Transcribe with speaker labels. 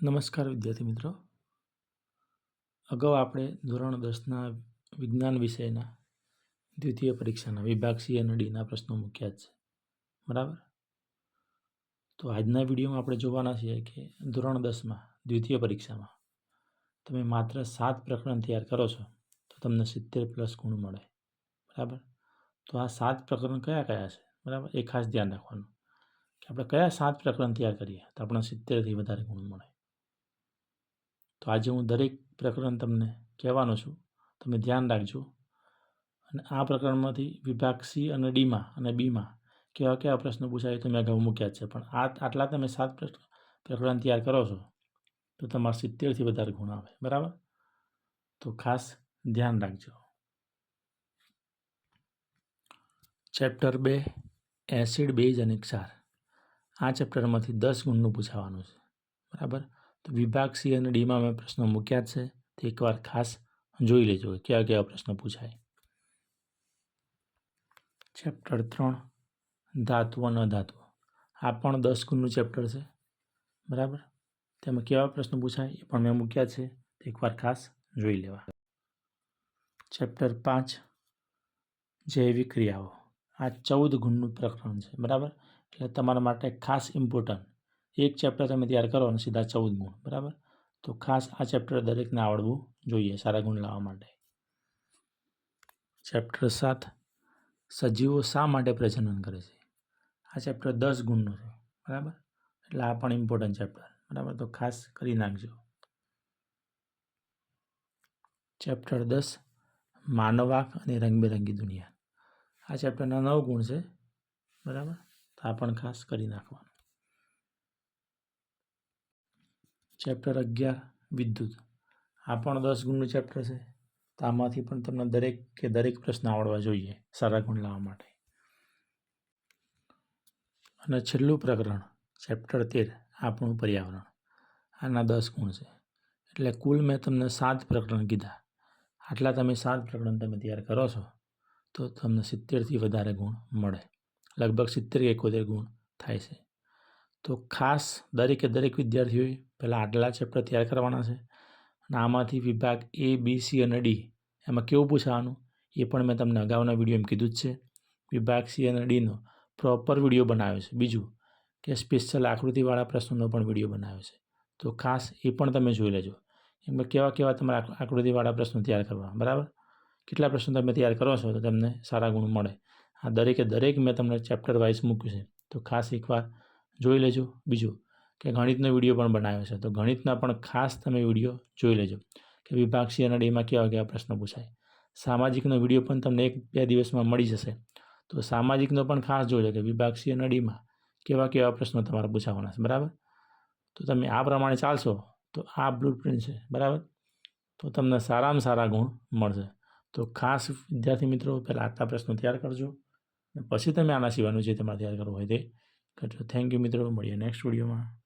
Speaker 1: નમસ્કાર વિદ્યાર્થી મિત્રો. અગાઉ આપણે ધોરણ દસના વિજ્ઞાન વિષયના દ્વિતીય પરીક્ષાના વિભાગ સી અને ડીના પ્રશ્નો મૂક્યા જ છે. બરાબર? તો આજના વિડીયોમાં આપણે જોવાના છીએ કે ધોરણ દસમાં દ્વિતીય પરીક્ષામાં તમે માત્ર સાત પ્રકરણ તૈયાર કરો છો, તો તમને સિત્તેર પ્લસ ગુણ મળે. બરાબર? તો આ સાત પ્રકરણ કયા કયા છે? બરાબર? એ ખાસ ધ્યાન રાખવાનું. કે આપણે કયા સાત પ્રકરણ તૈયાર કરીએ, તો આપણને સિત્તેરથી વધારે ગુણ મળે. તો આજે હું દરેક પ્રકરણ તમને કહેવાનો છું. તમે ધ્યાન રાખજો. અને આ પ્રકરણમાંથી વિભાગ સી અને ડીમાં અને બીમાં કેવા કેવા પ્રશ્નો પૂછાય તો મેં અગાઉ મૂક્યા છે. પણ આ આટલા તમે સાત પ્રકરણ તૈયાર કરો છો, તો તમારે સિત્તેરથી વધારે ગુણ આવે. બરાબર? તો ખાસ ધ્યાન રાખજો. ચેપ્ટર બે, એસિડ, બેઝ અને ક્ષાર. આ ચેપ્ટરમાંથી દસ ગુણનું પૂછાવાનું છે. બરાબર? તો વિભાગ સી અને ડીમાં મેં પ્રશ્નો મૂક્યા છે. તે એકવાર ખાસ જોઈ લેજો કયા કયા પ્રશ્નો પૂછાય. ચેપ્ટર ત્રણ, ધાતુઓ, ન ધાતુઓ. આ પણ દસ ગુણનું ચેપ્ટર છે. બરાબર? તેમાં કેવા પ્રશ્નો પૂછાય એ પણ મેં મૂક્યા છે. તે એકવાર ખાસ જોઈ લેવા. ચેપ્ટર પાંચ, જૈવિક ક્રિયાઓ. આ ચૌદ ગુણનું પ્રકરણ છે. બરાબર? એટલે તમારા માટે ખાસ ઇમ્પોર્ટન્ટ એક ચેપ્ટર તમે તૈયાર કરો અને સીધા ચૌદ ગુણ બરાબર? તો ખાસ આ ચેપ્ટર દરેકને આવડવું જોઈએ સારા ગુણ લાવવા માટે. ચેપ્ટર સાત, સજીવો શા માટે પ્રજનન કરે છે? આ ચેપ્ટર દસ ગુણનું છે, બરાબર? એટલે આ પણ ઇમ્પોર્ટન્ટ ચેપ્ટર બરાબર? તો ખાસ કરી નાખજો. ચેપ્ટર દસ, માનવાક અને રંગબેરંગી દુનિયા. આ ચેપ્ટરના નવ ગુણ છે, બરાબર? તો આ પણ ખાસ કરી નાખવાનું. ચેપ્ટર અગિયાર, વિદ્યુત. આ પણ દસ ગુણનું ચેપ્ટર છે. તો આમાંથી પણ તમને દરેક કે દરેક પ્રશ્ન આવડવા જોઈએ, સારા ગુણ લાવવા માટે. અને છેલ્લું પ્રકરણ ચેપ્ટર તેર, આપણું પર્યાવરણ. આના દસ ગુણ છે. એટલે કુલ મેં તમને સાત પ્રકરણ કીધા. આટલા તમે સાત પ્રકરણ તમે તૈયાર કરો છો, તો તમને સિત્તેરથી વધારે ગુણ મળે. લગભગ સિત્તેર કે એકોતેર ગુણ થાય છે. તો ખાસ દરેકે દરેક વિદ્યાર્થીઓએ પહેલાં આટલા ચેપ્ટર તૈયાર કરવાના છે અને આમાંથી વિભાગ એ બી સી અને ડી એમાં કેવું પૂછવાનું એ પણ મેં તમને અગાઉના વીડિયો એમ કીધું જ છે. વિભાગ સી અને ડીનો પ્રોપર વીડિયો બનાવ્યો છે. બીજું કે સ્પેશિયલ આકૃતિવાળા પ્રશ્નોનો પણ વીડિયો બનાવ્યો છે. તો ખાસ એ પણ તમે જોઈ લેજો. એમાં કેવા કેવા તમારે આકૃતિવાળા પ્રશ્નો તૈયાર કરવા બરાબર? કેટલા પ્રશ્નો તમે તૈયાર કરો છો તો તમને સારા ગુણ મળે. આ દરેકે દરેક મેં તમને ચેપ્ટર વાઇઝ મૂક્યું છે. તો ખાસ એકવાર જોઈ લેજો. બીજું કે ગણિતનો વીડિયો પણ બનાવ્યો છે. તો ગણિતના પણ ખાસ તમે વીડિયો જોઈ લેજો. કે વિભાગ સી અને ડીમાં કેવા કેવા પ્રશ્નો પૂછાય. સામાજિકનો વીડિયો પણ તમને એક બે દિવસમાં મળી જશે. તો સામાજિકનો પણ ખાસ જોજો કે વિભાગ સી અને ડીમાં કેવા કેવા પ્રશ્નો તમારે પૂછાવાના છે. બરાબર? તો તમે આ પ્રમાણે ચાલશો તો આ બ્લુ પ્રિન્ટ છે. બરાબર? તો તમને સારામાં સારા ગુણ મળશે. તો ખાસ વિદ્યાર્થી મિત્રો, પહેલાં આટલા પ્રશ્નો તૈયાર કરજો. અને પછી તમે આના સિવાયનું જે તમારે તૈયાર કરવું હોય તે કરજો. થેન્ક યુ મિત્રો. મળીએ નેક્સ્ટ વિડીયોમાં